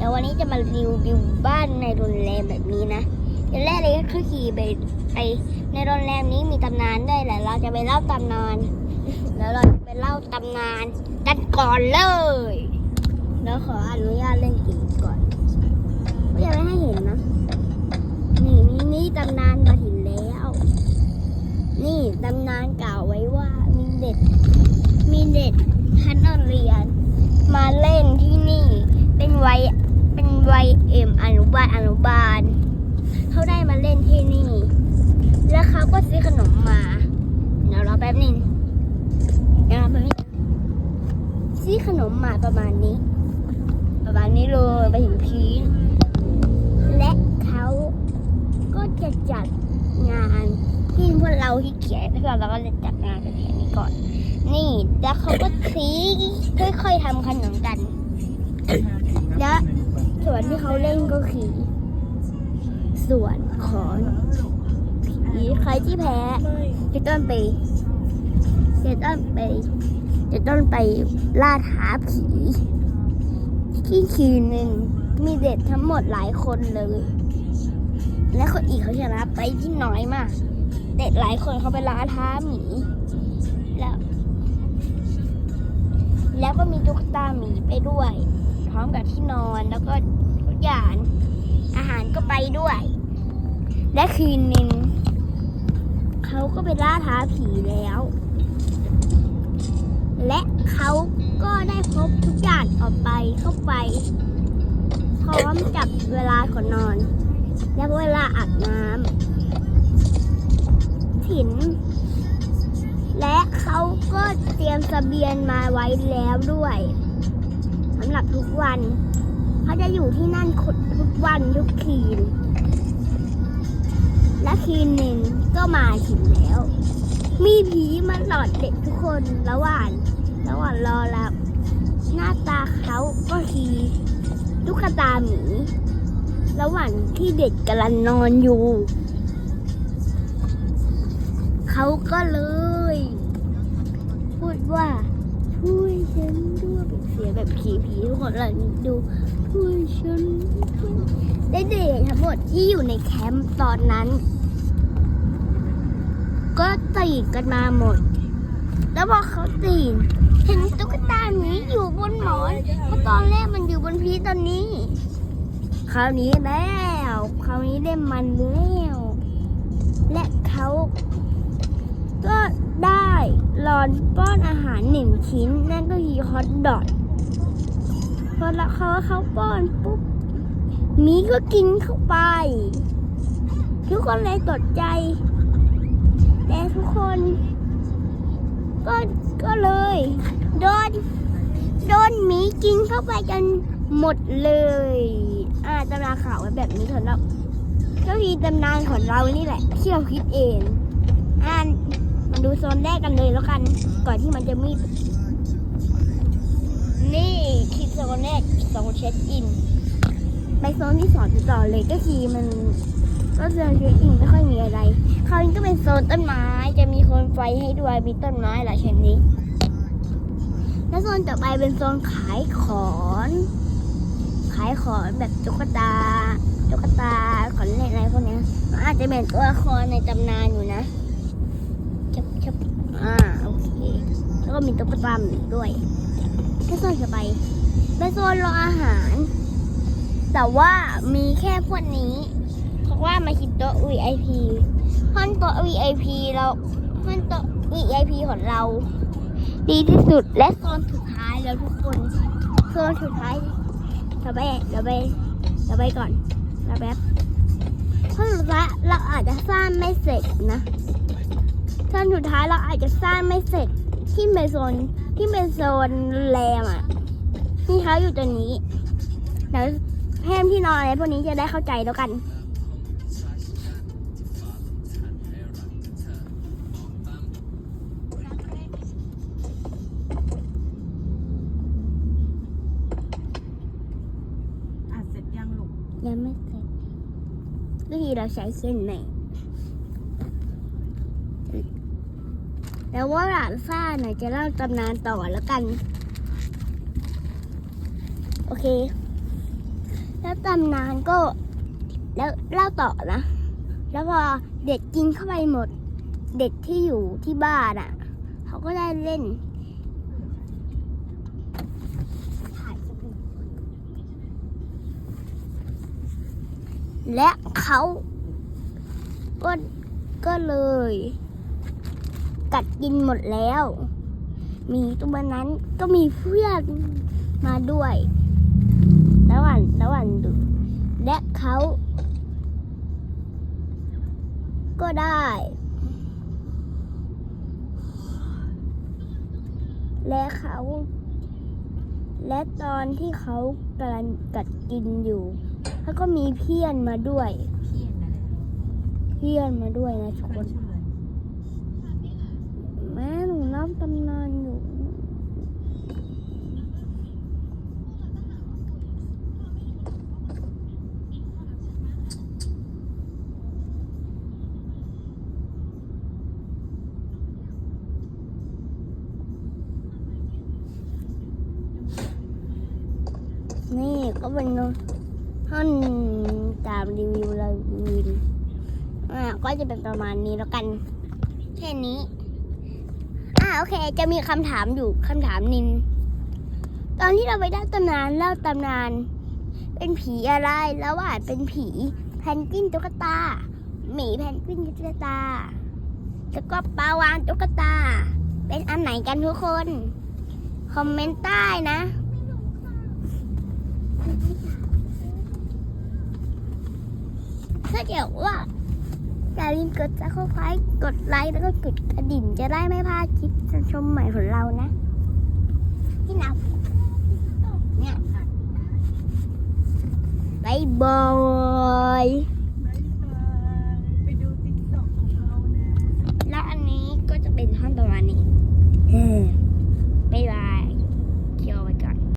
เดี๋ยววันนี้จะมารีวิวบ้านในโรงแรมแบบนี้นะอย่างแรกเลยก็คือขี่ไปไปในโรงแรมนี้มีตำนานด้วยแหละ เราจะไปเล่าตำนาน แล้วเราจะไปเล่าตำนานกันก่อนเลย แล้วขออนุญาตเล่นเกมก่อนไม่อยากให้เห็นนะ นี่นี่นี่ตำนานมาถึงแล้ว นี่ตำนานกล่าวไว้ว่ามีเด็กมีเด็กชั้นเรียน มาเล่นที่นี่เป็นไว วัยเอ็มอนุบาลอนุบาลเขาได้มาเล่นที่นี่ แล้วเขาก็ซื้อขนมมา เดี๋ยวรอแป๊บนึงเดี๋ยวรอแป๊บนึงซื้อขนมมาประมาณนี้ ประมาณนี้เลยไปถึงพื้นและเขาก็จะจัดงานที่พวกเราที่เขียนพวกเราก็จะจัดงานกันแค่นี้ก่อน นี่แล้วเขาก็ซีค่อยๆทำขนมกันและ ส่วนที่เขาเล่นก็คือส่วนของผีใครที่แพ้จะต้องไปจะต้องไปจะต้องไปล่าท้าผีที่คืนหนึ่งมีเด็กทั้งหมดหลายคนเลย และคนอีกเขาชนะไปที่น้อยมาก เด็กหลายคนเขาไปล่าท้าหมีแล้วแล้วก็มีตุ๊กตาหมีไปด้วย พร้อมกับที่นอนแล้วก็ อย่าง อาหารก็ไปด้วย และคืนนึงเขาก็ไปล่าท้าผีแล้ว และเขาก็ได้พบทุกอย่างออกไปเข้าไป พร้อมกับเวลาก่อนนอน และเวลาอาบน้ำถินและเขาก็เตรียมเสบียงมาไว้แล้วด้วยสำหรับทุกวัน เขาจะอยู่ที่นั่นทุกวันทุกคืน และคืนหนึ่งก็มาถึงแล้ว มีผีมาหลอดเด็กทุกคนระหว่างระหว่างรอรับหน้าตาเขาก็คือตุ๊กตาหมี ระหว่างที่เด็กกำลังนอนอยู่ เขาก็เลย พูดว่า แบบผีผีทุกคนเลยดูช่วยฉันได้เด็กทั้งหมดที่อยู่ในแคมป์ตอนนั้น ก็ตื่นกันมาหมด แล้วพอเขาตื่นเห็นตุ๊กตาหมีอยู่บนหมอนเพราะตอนแรกมันอยู่บนพีตอนนี้ คราวนี้แล้วคราวนี้ได้มันแล้วและเขาก็ได้รอนป้อนอาหารหนึ่งชิ้น นั่นก็คือฮอทดอก พอละเขาเขาป้อนปุ๊บหมีก็กินเข้าไป ทุกคนเลยตกใจ แต่ทุกคน ก็ก็เลยโดนโดนหมีกินเข้าไปจนหมดเลย อ่าตำนานข่าวไว้แบบนี้สำหรับก็คือตำนานของเรานี่แหละที่เราคิดเอง อ่านมาดูโซนแรกกันเลยแล้วกัน ก่อนที่มันจะมีด นี่คือโซนแรกโซนเช็คอิน ไปโซนที่สองต่อเลยก็คือมันก็โซนเช็คอินไม่ค่อยมีอะไร คราวนี้ก็เป็นโซนต้นไม้ จะมีโคมไฟให้ด้วยมีต้นไม้หลายชนิดแล้วโซนต่อไปเป็นโซนขายของ ขายของแบบตุ๊กตาตุ๊กตาของเล่นอะไรพวกนี้มันอาจจะเป็นตัวละครในตำนานอยู่นะชับชับอ่าโอเค แล้วก็มีตุ๊กตาด้วย ก็โซนต่อไปเป็นโซนรออาหาร แต่ว่ามีแค่พวกนี้ เพราะว่ามาคิดโต๊ะ VIP ห้องโต๊ะ VIP เราห้องโต๊ะ VIP ของเรา ดีที่สุดและโซนสุดท้ายแล้วทุกคนโซนสุดท้ายเราไปเราไปเราไปก่อนเราแป๊บโซนสุดท้ายเราอาจจะสร้างไม่เสร็จนะโซนสุดท้ายเราอาจจะสร้างไม่เสร็จที่เป็นโซน ที่เป็นโซนแรมอะที่เขาอยู่ตรงนี้เดี๋ยวแพมที่นอนอะไรพวกนี้จะได้เข้าใจแล้วกันอะเสร็จยังลูกยังไม่เสร็จวิธีเราใช้เส้นไหน แล้วว่าหลานซ่าหน่อยจะเล่าตำนานต่อแล้วกัน โอเค แล้วตำนานก็ แล้วเล่าต่อนะ แล้วพอเด็กกินเข้าไปหมด เด็กที่อยู่ที่บ้านอะ เขาก็ได้เล่นและเขาก็ก็เลย กัดกินหมดแล้ว มีตัวนั้นก็มีเพื่อนมาด้วยระหว่างระหว่างดูและเขาก็ได้ และเขา และตอนที่เขากำลังกัดกินอยู่เขาก็มีเพื่อนมาด้วย เพี้ยนอะไรเพื่อนมาด้วยนะทุกคคน นี่ก็เป็นท่อนตามรีวิวเลยวินอ่าก็จะเป็นประมาณนี้แล้วกัน แค่นี้ อ่าโอเค จะมีคำถามอยู่คำถามนิน ตอนที่เราไปได้ตำนานเล่าตำนาน เป็นผีอะไรแล้วว่าเป็นผีแพนกวินตุ๊กตาหมีแพนกวินตุ๊กตาแล้วก็ปลาวานตุ๊กตา เป็นอันไหนกันทุกคน คอมเมนต์ใต้นะ ถ้าเกิดว่าอย่าลืมกดซับสไครต์กดไลค์แล้วก็กดกระดิ่งจะได้ไม่พลาดคลิปชมใหม่ของเรานะที่นับเนี่ยบายบายบายบายไปดูติ๊กต็อกของเรานะและอันนี้ก็จะเป็นท่อนตอน